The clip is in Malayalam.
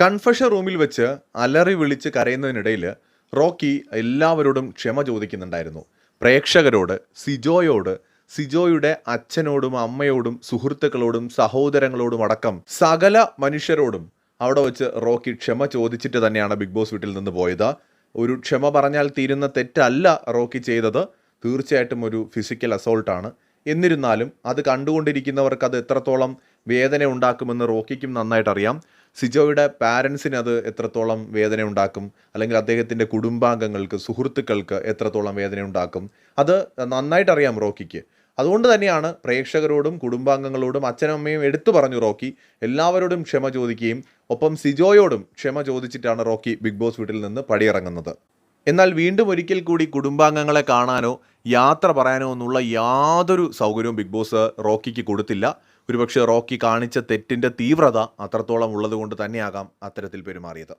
കൺഫഷൻ റൂമിൽ വെച്ച് അലറി വിളിച്ച് കരയുന്നതിനിടയിൽ റോക്കി എല്ലാവരോടും ക്ഷമ ചോദിക്കുന്നുണ്ടായിരുന്നു. പ്രേക്ഷകരോട് സിജോയോട് സിജോയുടെ അച്ഛനോടും അമ്മയോടും സുഹൃത്തുക്കളോടും സഹോദരങ്ങളോടും അടക്കം സകല മനുഷ്യരോടും അവിടെ വെച്ച് റോക്കി ക്ഷമ ചോദിച്ചിട്ട് തന്നെയാണ് ബിഗ് ബോസ് വീട്ടിൽ നിന്ന് പോയത്. ഒരു ക്ഷമ പറഞ്ഞാൽ തീരുന്ന തെറ്റല്ല റോക്കി ചെയ്തത്. തീർച്ചയായിട്ടും ഒരു ഫിസിക്കൽ അസോൾട്ടാണ്. എന്നിരുന്നാലും അത് കണ്ടുകൊണ്ടിരിക്കുന്നവർക്ക് അത് എത്രത്തോളം വേദന ഉണ്ടാക്കുമെന്ന് റോക്കിക്കും നന്നായിട്ട് അറിയാം സിജോയുടെ പാരൻസിന് അത് എത്രത്തോളം വേദന ഉണ്ടാക്കും? അല്ലെങ്കിൽ അദ്ദേഹത്തിന്റെ കുടുംബാംഗങ്ങൾക്ക് സുഹൃത്തുക്കൾക്ക് എത്രത്തോളം വേദന ഉണ്ടാക്കും? അത് നന്നായിട്ട് അറിയാം റോക്കിക്ക്. അതുകൊണ്ട് തന്നെയാണ് പ്രേക്ഷകരോടും കുടുംബാംഗങ്ങളോടും അച്ഛനമ്മയും എടുത്തു പറഞ്ഞു റോക്കി. എല്ലാവരോടും ക്ഷമ ചോദിക്കുകയും ഒപ്പം സിജോയോടും ക്ഷമ ചോദിച്ചിട്ടാണ് റോക്കി ബിഗ് ബോസ് വീട്ടിൽ നിന്ന് പടിയിറങ്ങുന്നത്. എന്നാൽ വീണ്ടും ഒരിക്കൽ കൂടി കുടുംബാംഗങ്ങളെ കാണാനോ യാത്ര പറയാനോ എന്നുള്ള യാതൊരു സൗകര്യവും ബിഗ് ബോസ് റോക്കിക്ക് കൊടുത്തില്ല. ഒരുപക്ഷെ റോക്കി കാണിച്ച തെറ്റിന്റെ തീവ്രത അത്രത്തോളം ഉള്ളതുകൊണ്ട് തന്നെയാകാം അത്തരത്തിൽ പെരുമാറിയത്.